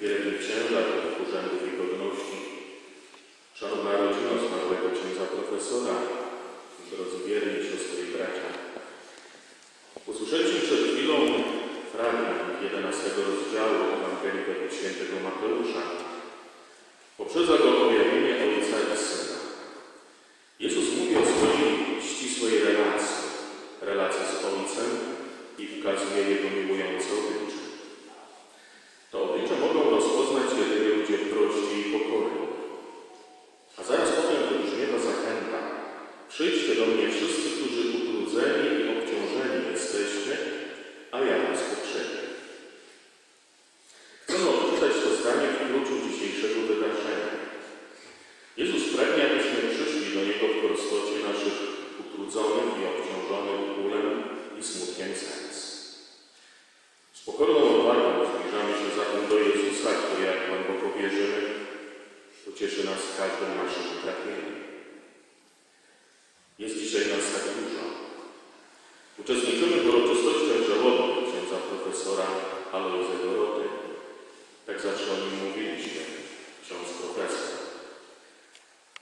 wielki księża, wielkich urzędów i godności, szanowna rodzina zmarłego księdza profesora, drodzy wierni, siostry i bracia. Usłyszeliśmy przed chwilą fragment 11 rozdziału Ewangelii według świętego Mateusza. Poprzedza go ale rozegorody. Tak zawsze o nim mówiliśmy, ksiądz profesor.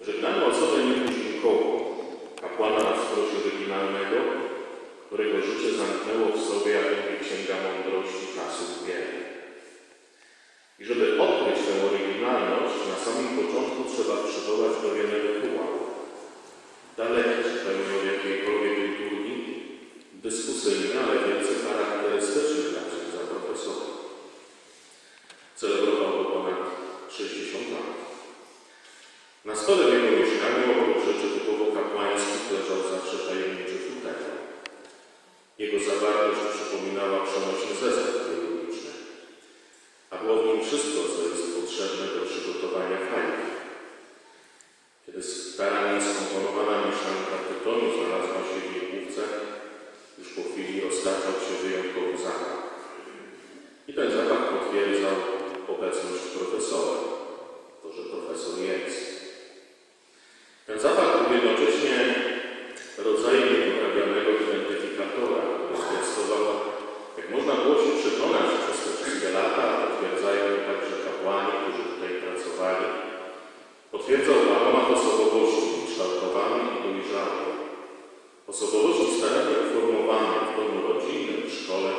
Żegnamy osobę nietuzinkową, kapłana na wskroś oryginalnego, którego życie zamknęło w sobie, jak mówi Księga Mądrości czasów wielu. zdarzał się wyjątkowy zapach. I ten zapach potwierdzał obecność profesora, to, że profesor jest. Ten zapach był jednocześnie rodzajem niepoprawianego identyfikatora, który zwiastował, jak można było się przekonać przez te wszystkie lata, potwierdzają także kapłani, którzy tutaj pracowali, potwierdzał aromat osobowości, kształtowany i dojrzały. Osobowości stałego reformowanej w domu rodzinnym, w szkole,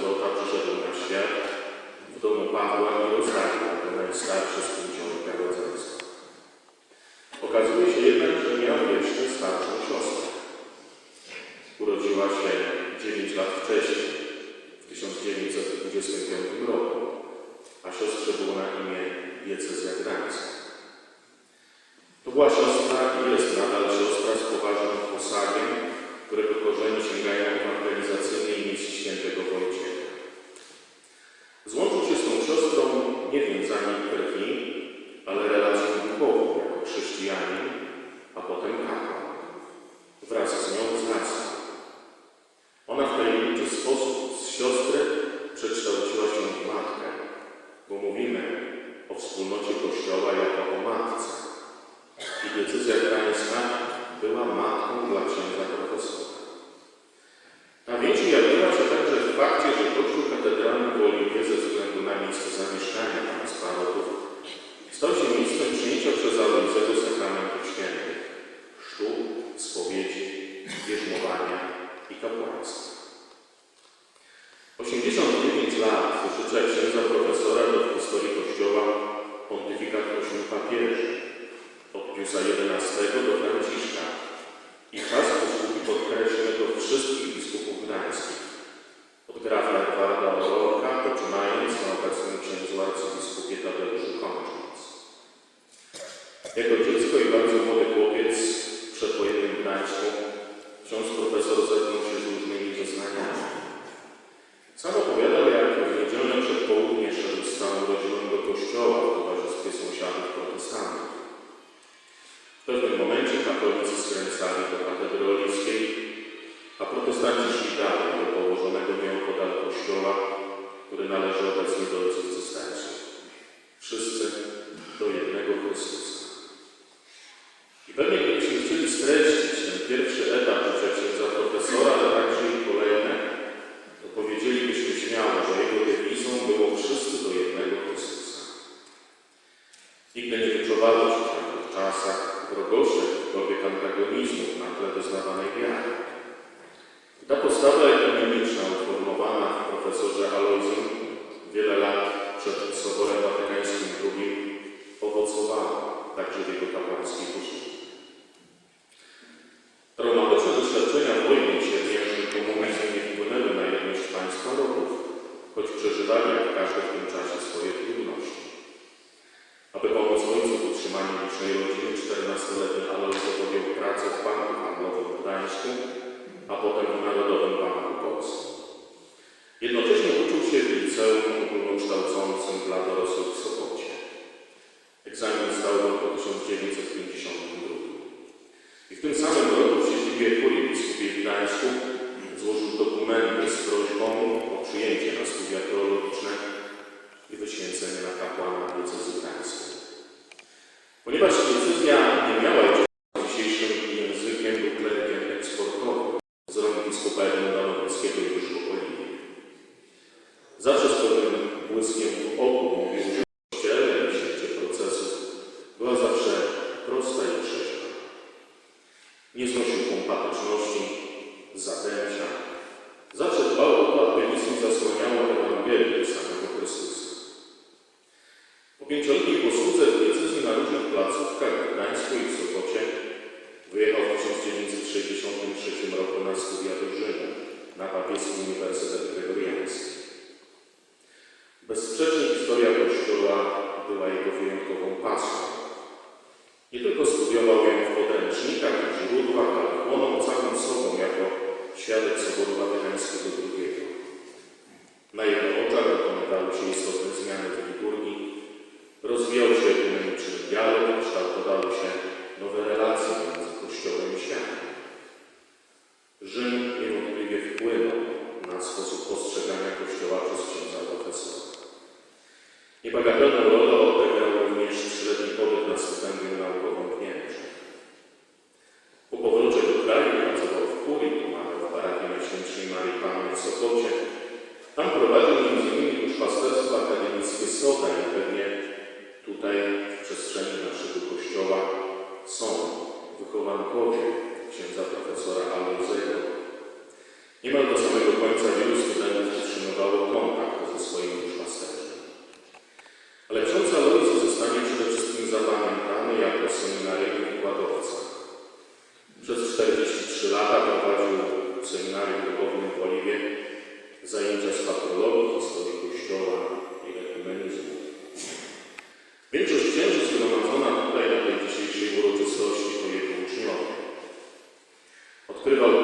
Złotego przyszedł na w domu Pawła i Rozania, najstarszy z tym przyjęcia przez Adamcego sakramentów świętych, chrztu, spowiedzi, bierzmowania i kapłaństwa. 89 lat życzę księdza profesora do historii Kościoła pontyfikat ośmiu papieży. Od Piusa XI do Franciszka. I Jako dziecko i bardzo młody chłopiec przed przedwojennym Gdańsku ksiądz profesor zetknął się z różnymi doznaniami. Sam opowiadał, jak w niedzielne przedpołudnie szedł z samą rodziną do kościoła w towarzystwie sąsiadów protestantów. W pewnym momencie katolicy skręcali do katedry olińskiej, a protestanci szli dalej do położonego nieopodal kościoła, który należy obecnie do ojców cysterskich. Wszyscy do jednego Chrystusa. Pewnie gdybyśmy chcieli streścić ten pierwszy etap życia księdza profesora, ale także i kolejne, to powiedzielibyśmy śmiało, że jego dewizą było wszyscy do jednego Chrystusa. Nigdy nie wyczuwało się w czasach drogoszek wobec antagonizmów na tle doznawanej wiary. Ta postawa ekonomiczna uformowana w profesorze Alojzym wiele lat przed Soborem Watykańskim II owocowała także w jego kapłańskiej posłudze. w przestrzeni naszego Kościoła są wychowankowie księdza profesora Alonzego. Niemal do samego końca wielu studentów utrzymywało kontakt ze swoimi Privalo.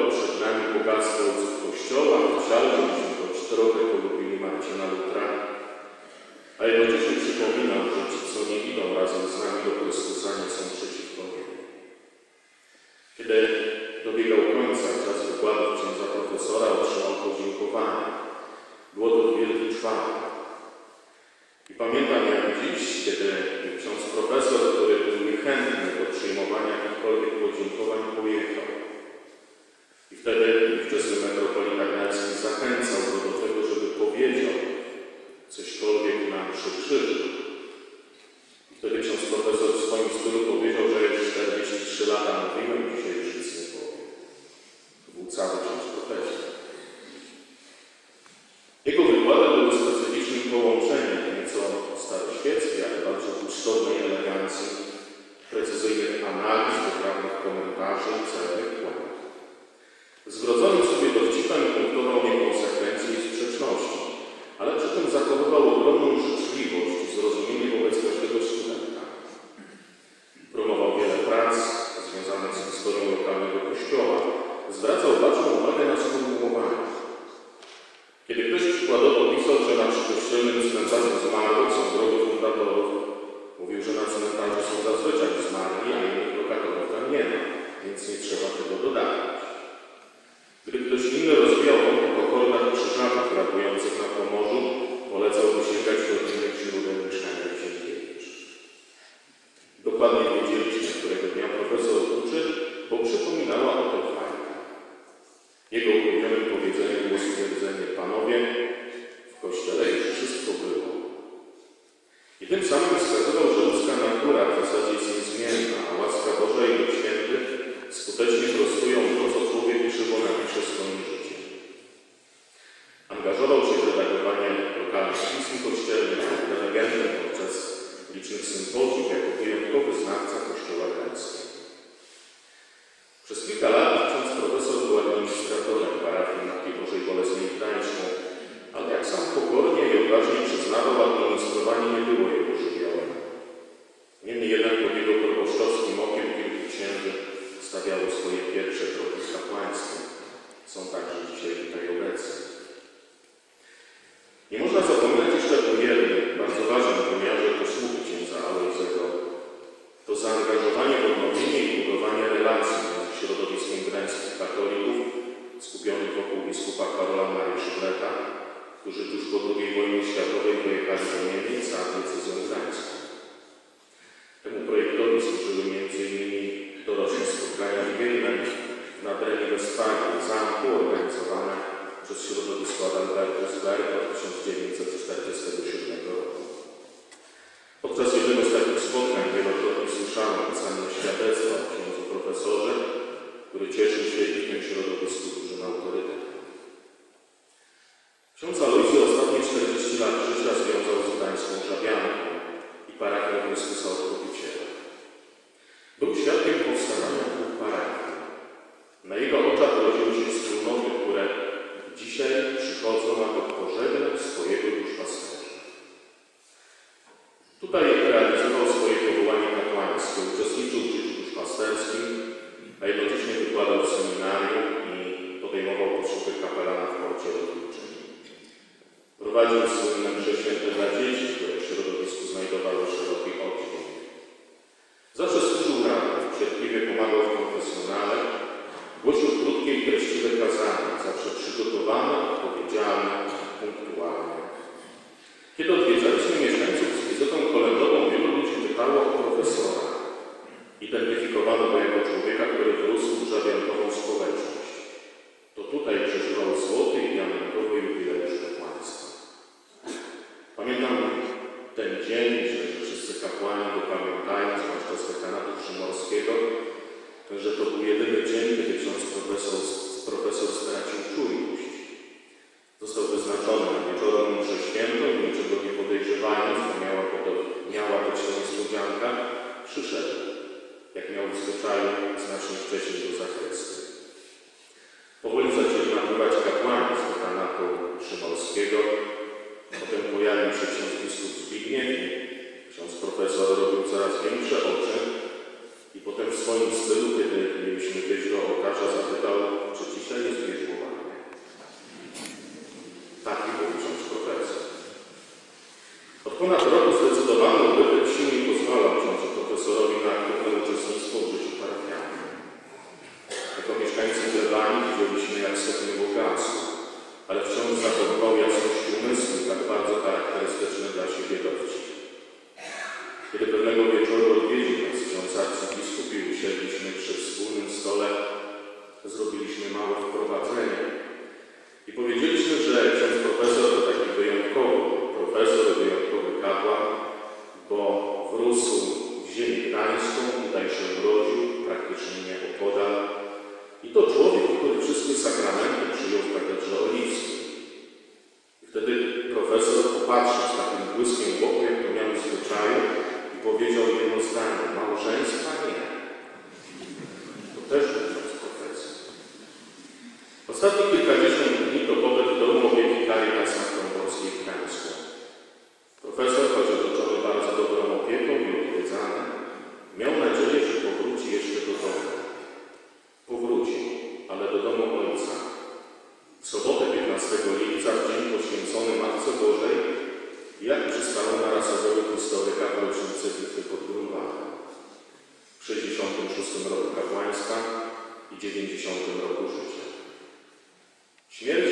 dowcipem, punktował niekonsekwencje i sprzeczności, ale przy tym zachowywał ogromną życzliwość, zrozumienie wobec lotniczym. Prowadził zwyczaju i powiedział jedno zdanie, małżeństwa 90 roku życia. Śmierć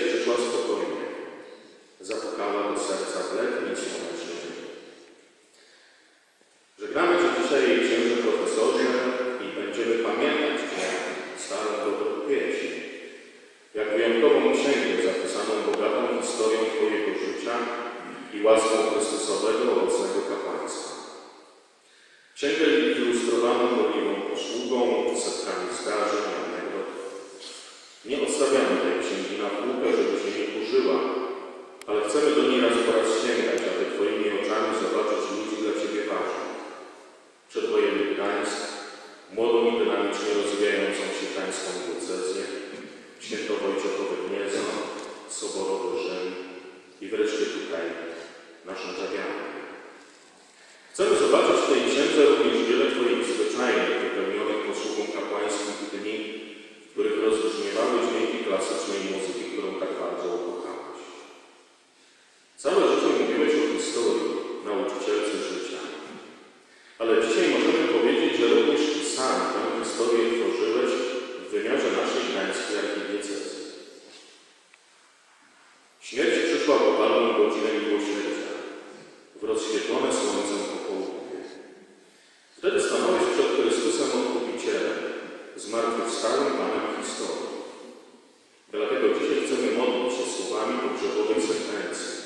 Jehovah's advance.